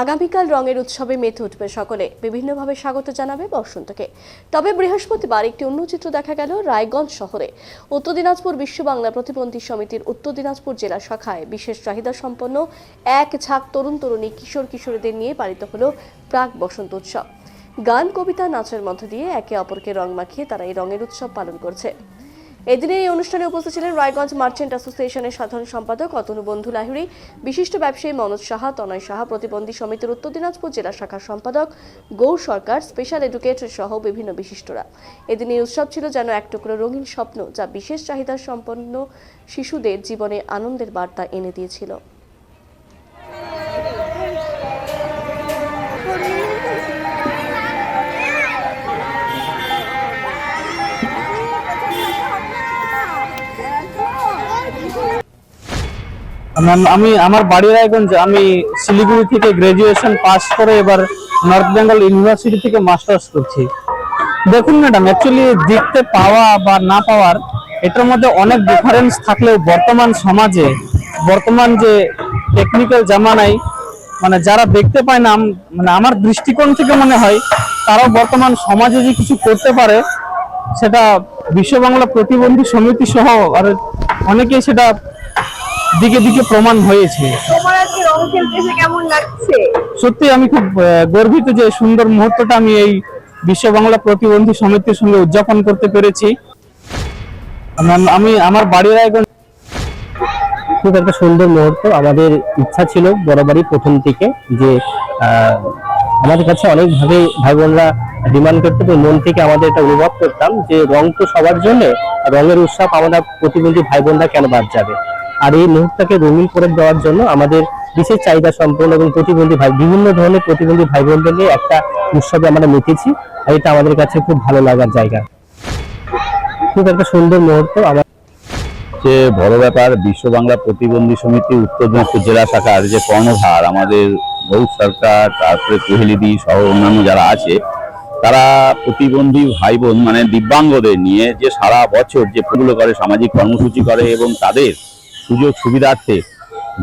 আগামীকাল রঙের উৎসবে মেতে উঠবে সকলে। বিভিন্নভাবে স্বাগত জানাবে বসন্তকে। তবে বৃহস্পতিবার একটি অন্য চিত্র দেখা গেল রায়গঞ্জ শহরে। উত্তর দিনাজপুর বিশ্ব বাংলা প্রতিবন্ধী সমিতির উত্তর দিনাজপুর জেলা শাখায় বিশেষ চাহিদা সম্পন্ন এক ঝাঁক তরুণ তরুণী কিশোর কিশোরীদের নিয়ে পালিত হলো প্রাক বসন্ত উৎসব। গান, কবিতা, নাচের মধ্য দিয়ে একে অপরকে রং মাখিয়ে তারা এই রঙের উৎসব পালন করছে। এদিনে এই অনুষ্ঠানে উপস্থিত ছিলেন রায়গঞ্জ মার্চেন্ট অ্যাসোসিয়েশনের সাধারণ সম্পাদক অতনু বন্ধু লাহিড়ী, বিশিষ্ট ব্যবসায়ী মনোজ সাহা, তনয় সাহা, প্রতিবন্ধী সমিতির উত্তর দিনাজপুর জেলা শাখার সম্পাদক গৌর সরকার স্পেশাল এডুকেটর সহ বিভিন্ন বিশিষ্টরা। এদিন এই উৎসব ছিল যেন এক টুকরো রঙিন স্বপ্ন যা বিশেষ চাহিদা সম্পন্ন শিশুদের জীবনে আনন্দের বার্তা এনে দিয়েছিল। আমি আমার বাড়ি রায়গঞ্জে আমি শিলিগুড়ি থেকে গ্রাজুয়েশন পাস করে এবার নর্থ বেঙ্গল ইউনিভার্সিটি থেকে মাস্টার্স করছি। দেখুন ম্যাডাম অ্যাকচুয়ালি দেখতে পাওয়া বা না পাওয়ার এটার মধ্যে অনেক ডিফারেন্স থাকলেও বর্তমান সমাজে, বর্তমান যে টেকনিক্যাল জামানায় মানে যারা দেখতে পায় না মানে আমার দৃষ্টিকোণ থেকে মনে হয়, তারাও বর্তমান সমাজে যে কিছু করতে পারে, সেটা বিশ্ব বাংলা প্রতিবন্ধী সমিতি সহ আর অনেকেই সেটা দিকে দিকে প্রমাণ হয়েছে। তোমার আজকে রং খেলতে এসে কেমন লাগছে? সত্যি আমি খুব গর্বিত যে সুন্দর মুহূর্তটা আমি এই বিশ্ব বাংলা প্রতিবন্ধী সমিতির সঙ্গে উদযাপন করতে পেরেছি। আমি আমার বাড়ির একজন খুব একটা সুন্দর মুহূর্ত। আমাদের ইচ্ছা ছিল বরাবরই প্রথম থেকে যে আমাদের কাছে অনেকভাবে ভাই বোনরা ডিমান্ড করতে এবং মন থেকে আমাদের এটা অনুভব করতাম যে রং তো সবার জন্য রঙের উৎসব আমরা প্রতিবন্ধী ভাই বোনরা কেন বাদ যাবে? আর এই মুহূর্তটাকে রঙিন করে দেওয়ার জন্য আমাদের বিশেষ চাহিদা সম্পন্ন এবং প্রতিবন্ধী ভাই, বিভিন্ন ধরনের প্রতিবন্ধী ভাই বোনদের নিয়ে একটা উৎসবে আমরা মেতেছি আর এটা আমাদের কাছে খুব ভালো লাগার জায়গা। খুব একটা সুন্দর মুহূর্ত আমার। যে বড় ব্যাপার, বিশ্ব বাংলা প্রতিবন্ধী সমিতি উত্তর দিনাজপুর জেলা শাখার যে কর্ণধার আমাদের বহু সরকার, তারপরে কোহেলিদি সহ অন্যান্য যারা আছে, তারা প্রতিবন্ধী ভাই বোন মানে দিব্যাঙ্গদের নিয়ে যে সারা বছর যে করে, সামাজিক কর্মসূচি করে এবং তাদের সুযোগ সুবিধার্থে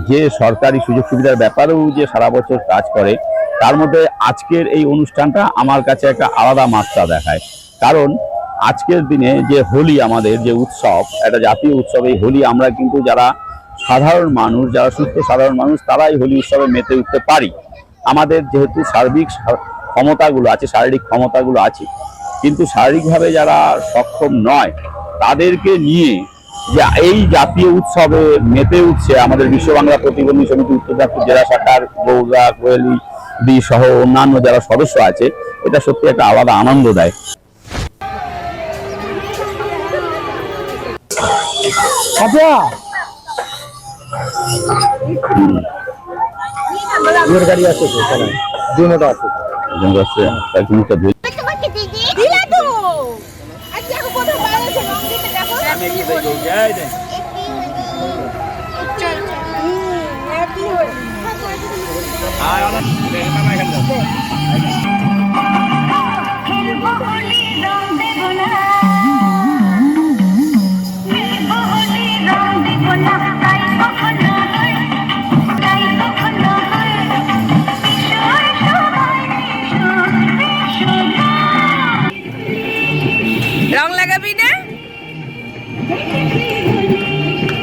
যে সরকারি সুযোগ সুবিধার ব্যাপারেও যে সারা বছর কাজ করে, তার মধ্যে আজকের এই অনুষ্ঠানটা আমার কাছে একটা আলাদা মাত্রা দেখায়। কারণ আজকের দিনে যে হোলি আমাদের, যে উৎসব, একটা জাতীয় উৎসব, এই হোলি আমরা কিন্তু যারা সাধারণ মানুষ, যারা সুস্থ সাধারণ মানুষ, তারাই হোলি উৎসবে মেতে উঠতে পারি। আমাদের যেহেতু সার্বিক ক্ষমতাগুলো আছে, শারীরিক ক্ষমতাগুলো আছে, কিন্তু শারীরিকভাবে যারা সক্ষম নয়, তাদেরকে নিয়ে এই জাতীয় উৎসবে মেতে উঠছে আমাদের বিশ্ব বাংলা প্রতিবন্ধী সমিতি উত্তর দিনাজপুর জেলা শাখার গৌরা কোয়েলি দি সহ অন্যান্য যারা সদস্য আছে এটা সত্যি একটা আলাদা আনন্দ দেয়। গাড়ি আছে। দুই মোটা আছে আমি কি বলি চল হ্যাপি হোলি